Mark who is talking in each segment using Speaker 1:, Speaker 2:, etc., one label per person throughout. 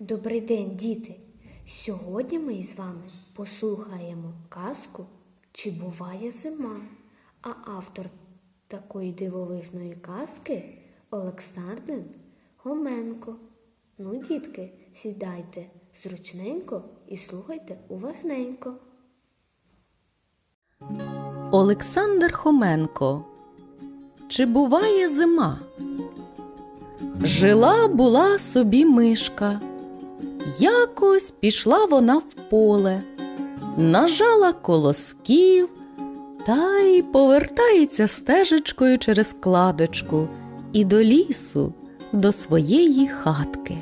Speaker 1: Добрий день, діти! Сьогодні ми із вами послухаємо казку Чи буває зима? А автор такої дивовижної казки Олександр Гоменко. Ну, дітки, сідайте зручненько і слухайте уважненько.
Speaker 2: Олександр Хоменко. Чи буває зима? Жила була собі мишка. Якось пішла вона в поле, нажала колосків та й повертається стежечкою через кладочку і до лісу, до своєї хатки.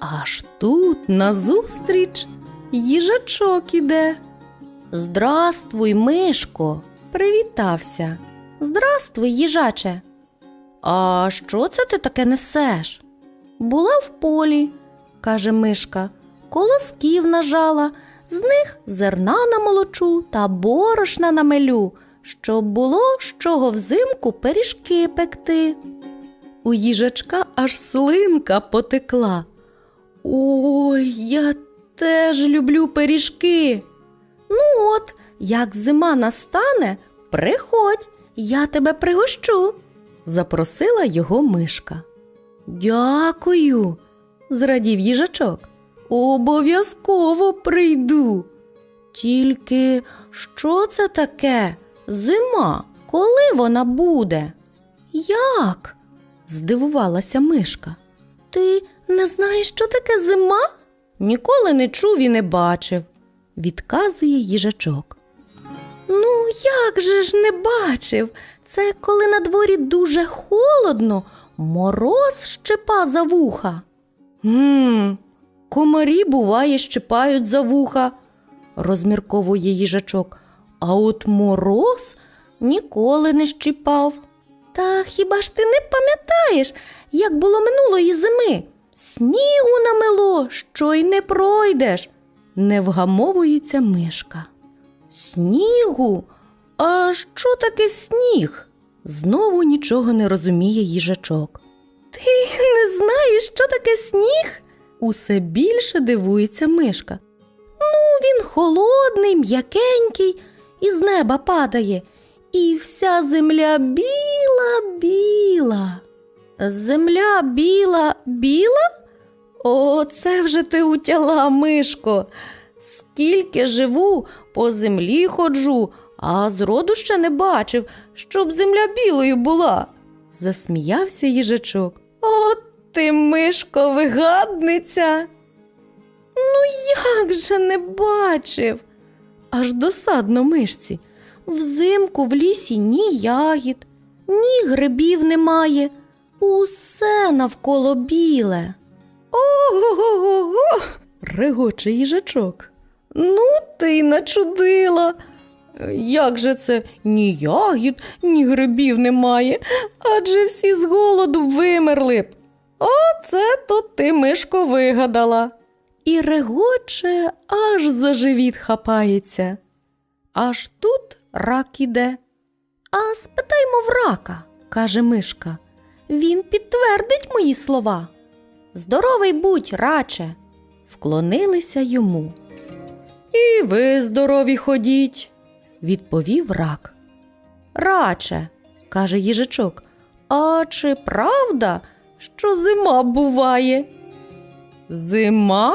Speaker 2: Аж тут назустріч їжачок іде. Здравствуй, Мишко, привітався. Здрастуй, їжаче. А що це ти таке несеш? Була в полі, каже Мишка, колосків нажала, з них зерна намолочу та борошна намелю, щоб було з чого взимку пиріжки пекти. У їжачка аж слинка потекла. Ой, я теж люблю пиріжки. Ну от, як зима настане, приходь, я тебе пригощу, запросила його мишка. Дякую, зрадів їжачок. Обов'язково прийду. Тільки що це таке? Зима, коли вона буде? Як? здивувалася мишка. Ти не знаєш, що таке зима? Ніколи не чув і не бачив відказує їжачок. Ну, як же ж не бачив? Це коли на дворі дуже холодно, мороз щепа за вуха. Гм, комарі, буває, щепають за вуха, розмірковує їжачок, а от мороз ніколи не щіпав. Та хіба ж ти не пам'ятаєш, як було минулої зими? Снігу намело, що й не пройдеш не вгамовується мишка. Снігу? А що таке сніг? Знову нічого не розуміє їжачок. Ти не знаєш, що таке сніг? Усе більше дивується мишка. Ну, він холодний, м'якенький, із неба падає, і вся земля біла, біла. Земля біла, біла? О, це вже ти утяла, Мишко. Скільки живу, по землі ходжу, а зроду ще не бачив, щоб земля білою була. Засміявся їжачок. О, ти, Мишко, вигадниця. Ну, як же не бачив? Аж досадно мишці. Взимку в лісі ні ягід, ні грибів немає. Усе навколо біле. Ого-го-го го. регоче їжачок. Ну, ти й начудила. Як же це ні ягід, ні грибів немає, адже всі з голоду вимерли б. Оце то ти, Мишко, вигадала. І регоче, аж за живіт хапається. Аж тут рак іде. А спитаймо в рака, каже Мишка. Він підтвердить мої слова. Здоровий будь, раче, вклонилися йому. І ви здорові ходіть, відповів рак. Раче, каже їжачок, а чи правда, що зима буває? Зима?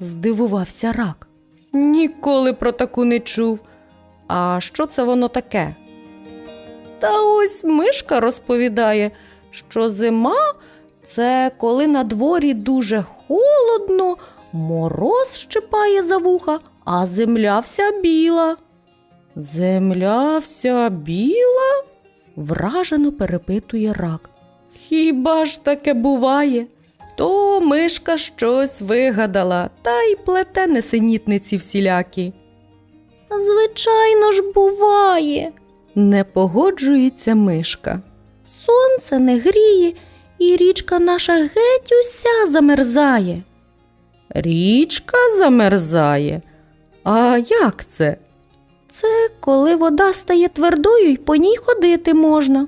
Speaker 2: здивувався рак. Ніколи про таку не чув. А що це воно таке? Та ось мишка розповідає, що зима це коли на дворі дуже холодно, мороз щипає за вуха, а земля вся біла. Земля вся біла? вражено перепитує рак. Хіба ж таке буває? То мишка щось вигадала та й плете несенітниці всілякі. Звичайно ж, буває, не погоджується мишка. Сонце не гріє, і річка наша геть уся замерзає. Річка замерзає? А як це? Це коли вода стає твердою і по ній ходити можна.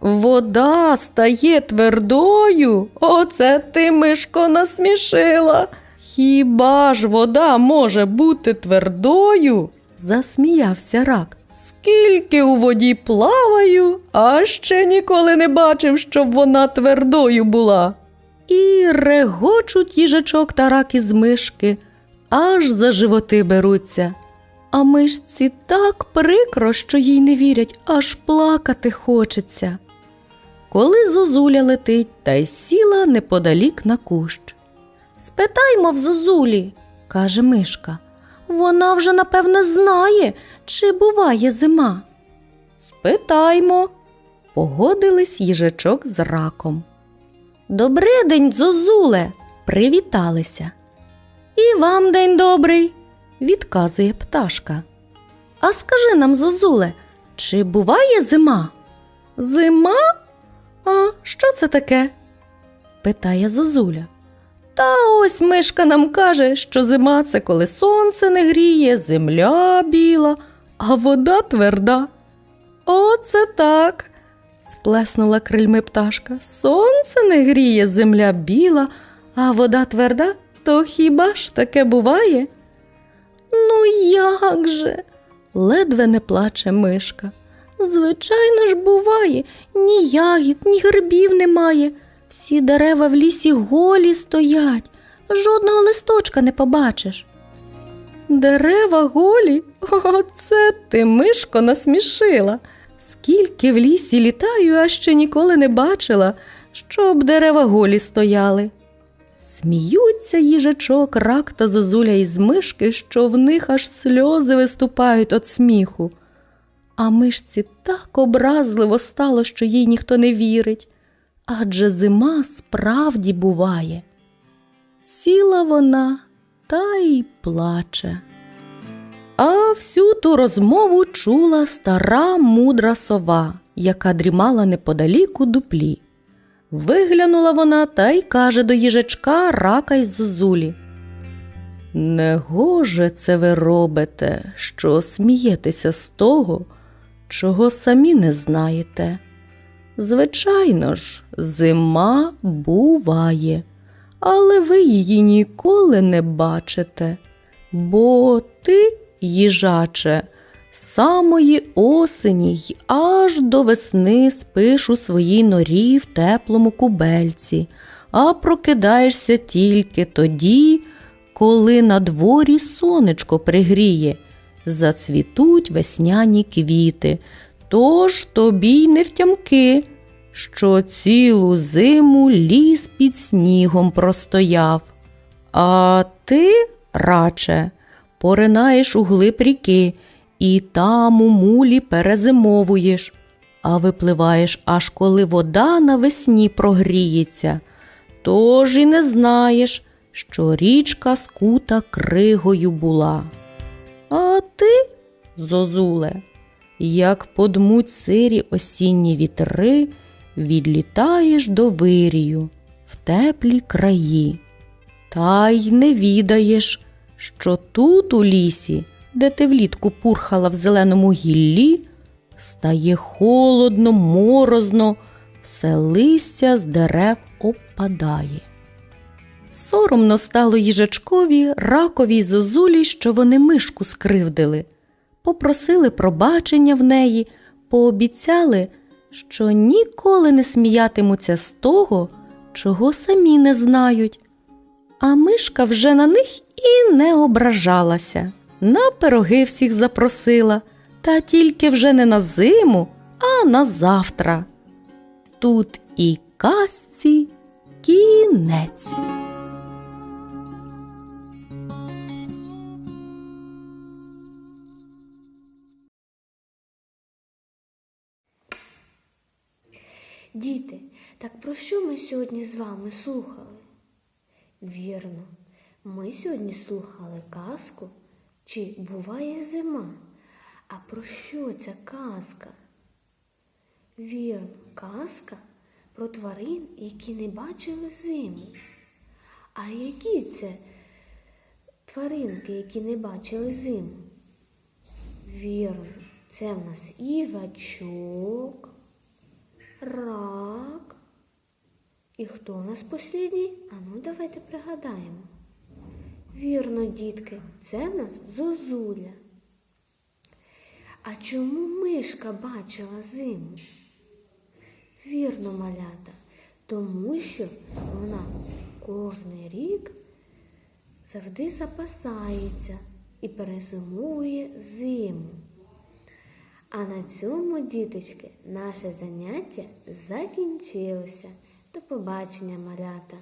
Speaker 2: Вода стає твердою. Оце ти, мишко, насмішила. Хіба ж вода може бути твердою? засміявся рак. Скільки у воді плаваю, а ще ніколи не бачив, щоб вона твердою була. І регочуть їжачок та рак із мишки, аж за животи беруться. А мишці так прикро, що їй не вірять, аж плакати хочеться. Коли зозуля летить та й сіла неподалік на кущ. Спитаймо в зозулі, каже мишка. Вона вже напевне знає, чи буває зима. Спитаймо, погодились їжачок з раком. Добрий день, зозуле, привіталися. І вам день добрий, відказує пташка. А скажи нам, зозуле, чи буває зима? Зима? А що це таке? питає зозуля. Та ось мишка нам каже, що зима це коли сонце не гріє, земля біла, а вода тверда. Оце так. сплеснула крильми пташка. Сонце не гріє, земля біла, а вода тверда, то хіба ж таке буває? Ну, як же? ледве не плаче мишка. Звичайно ж, буває, ні ягід, ні грибів немає. Всі дерева в лісі голі стоять, жодного листочка не побачиш. Дерева голі? Оце ти, мишко, насмішила. Скільки в лісі літаю, а ще ніколи не бачила, щоб дерева голі стояли. Сміються їжачок, рак та зозуля із мишки, що в них аж сльози виступають від сміху. А мишці так образливо стало, що їй ніхто не вірить. Адже зима справді буває. Сіла вона та й плаче. А всю ту розмову чула стара мудра сова, яка дрімала неподалік у дуплі. Виглянула вона та й каже до їжачка рака й зозулі. Негоже це ви робите, що смієтеся з того, чого самі не знаєте. Звичайно ж, зима буває, але ви її ніколи не бачите, бо ти, їжаче, самої осені й аж до весни спиш у своїй норі в теплому кубельці, а прокидаєшся тільки тоді, коли на дворі сонечко пригріє, зацвітуть весняні квіти. Тож тобі й не втямки, що цілу зиму ліс під снігом простояв. А ти, раче, поринаєш у глиб ріки і там у мулі перезимовуєш, а випливаєш аж коли вода навесні прогріється. Тож і не знаєш, що річка скута кригою була. А ти, зозуле, як подмуть сирі осінні вітри, відлітаєш до вирію в теплі краї. Та й не відаєш, що тут у лісі, де ти влітку пурхала в зеленому гіллі, стає холодно, морозно, все листя з дерев опадає. Соромно стало їжачкові, ракові й зозулі, що вони мишку скривдили попросили пробачення в неї, пообіцяли, що ніколи не сміятимуться з того, чого самі не знають. А мишка вже на них і не ображалася. На пироги всіх запросила, та тільки вже не на зиму, а на завтра. Тут і казці кінець.
Speaker 1: Діти, так про що ми сьогодні з вами слухали? Вірно, ми сьогодні слухали казку Чи буває зима? А про що ця казка? Вірно, казка про тварин, які не бачили зиму. А які це тваринки, які не бачили зиму? Вірно, це в нас івачок, рак. І хто у нас послідній? А ну давайте пригадаємо. Вірно, дітки, це в нас зозуля. А чому мишка бачила зиму? Вірно, малята, тому що вона кожний рік завжди запасається і перезимує зиму. А на цьому, діточки, наше заняття закінчилося. До побачення, малята!